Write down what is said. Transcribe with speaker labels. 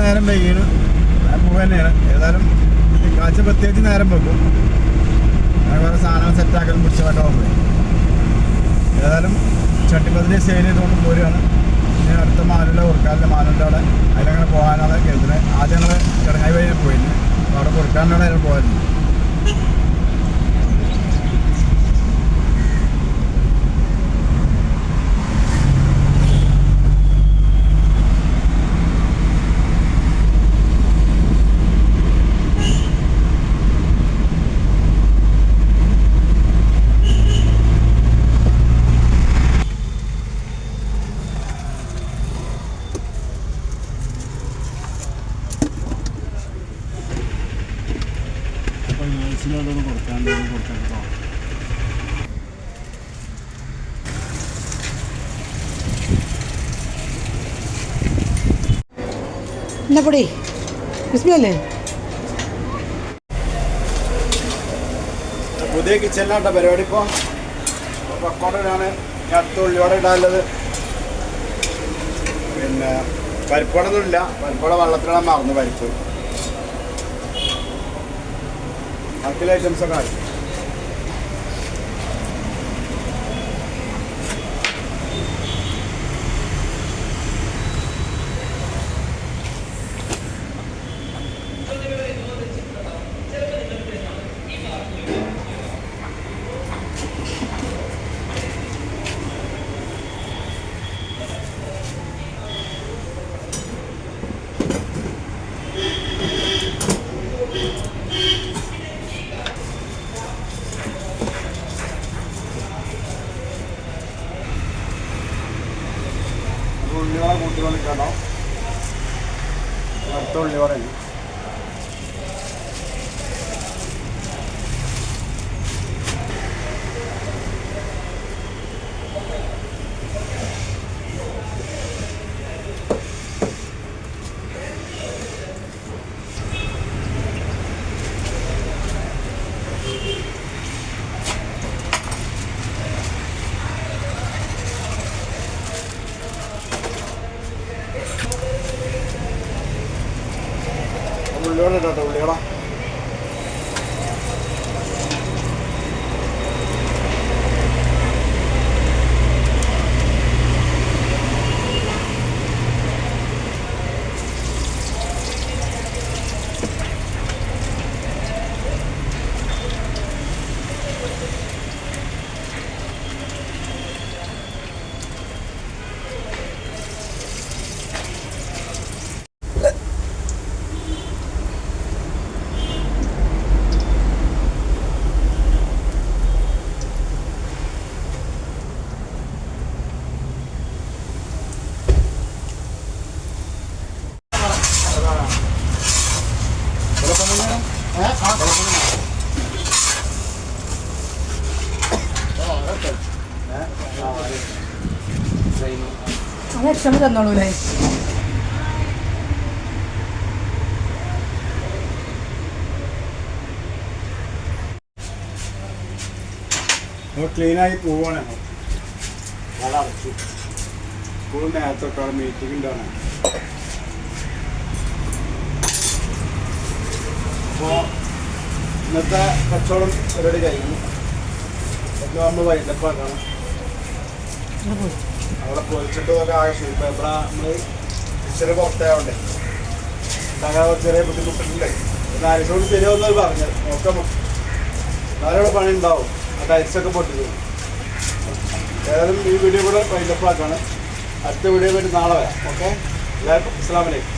Speaker 1: നേരം വൈകിയാണ് പോകാനാണ്. ഏതായാലും കാഴ്ച പ്രത്യേകിച്ച് നേരം വെക്കും. അങ്ങനെ വേറെ സാധനം സെറ്റാക്കലും പിടിച്ചതൊക്കെ ആകുമ്പോഴേ ഏതായാലും ചട്ടിപ്പതിനെ സെയിൽ ചെയ്തുകൊണ്ട് പോരുകയാണ് ഇനി അടുത്ത മാനുള്ള ഉറക്കാലിന്റെ മാനുണ്ട് അവിടെ അതിലങ്ങനെ പോകാനാണ് കരുതുന്നത്. ആദ്യം ഞങ്ങൾ കിടങ്ങായി വഴി പോയിരുന്നു അവിടെ കൊടുക്കാനുള്ള അതിൽ പോയിരുന്നു
Speaker 2: അപ്പോൾ ന്യൂസിനോടൊന്ന് കൊടുക്കാണ്ട് കൊടുക്കാൻ കേട്ടോ
Speaker 3: എന്നാ പൊടി? ക്രിസ്മി
Speaker 1: പുതിയ കിച്ചണിലാണ്ട പരിപാടി ഇപ്പോൾ പക്കോടനാണ് അടുത്ത ഉള്ളിയോടെ ഇടാനുള്ളത്. പിന്നെ പരിപ്പോടൊന്നും ഇല്ല പരിപ്പോടെ വെള്ളത്തിലാണ് മറന്നു പരിപ്പ്. ബാക്കിയുള്ള എം ഒക്കെ ആയി കൂട്ടി കൂട്ടിക്കൊണ്ടിരിക്കണോ അടുത്ത ഉള്ളിയോടെ ഉള്ളിയോടെ ഇട്ടോ ഉള്ളിയോടെ
Speaker 3: അത് എക്സാം തന്നോളൂ ക്ഷമ
Speaker 1: തന്നോളൂലേ. ക്ലീനായി പോവാണ് സ്കൂൾ നേരത്തെ ഒക്കെ മീറ്റിംഗ് ഉണ്ടാണ് അപ്പോൾ ഇന്നത്തെ കച്ചവടം പരിപാടി കഴിഞ്ഞു. അപ്പോൾ നമ്മൾ വൈകിട്ടപ്പാക്കാണ് അവിടെ പൊളിച്ചിട്ട് പോലെ ആകെ ഷൂപ്പ് എവിടെ നമ്മൾ ഇച്ചിരി പുറത്തായോണ്ടേ. ഉണ്ടാകാൻ ചെറിയ ബുദ്ധിമുട്ടുണ്ട്. ആരിസോട് ശരിയാവുന്നത് പറഞ്ഞത് നോക്കാം എന്നാലും പണി ഉണ്ടാവും. ആ ടൈൽസൊക്കെ പൊട്ടിച്ചു ഏതായാലും ഈ വീഡിയോ കൂടെ വൈകിട്ടപ്പാക്കാണ് അടുത്ത വീഡിയോ വേണ്ടി നാളെ വരാം. ഓക്കെ എല്ലാവർക്കും അസ്സാം വലൈക്കും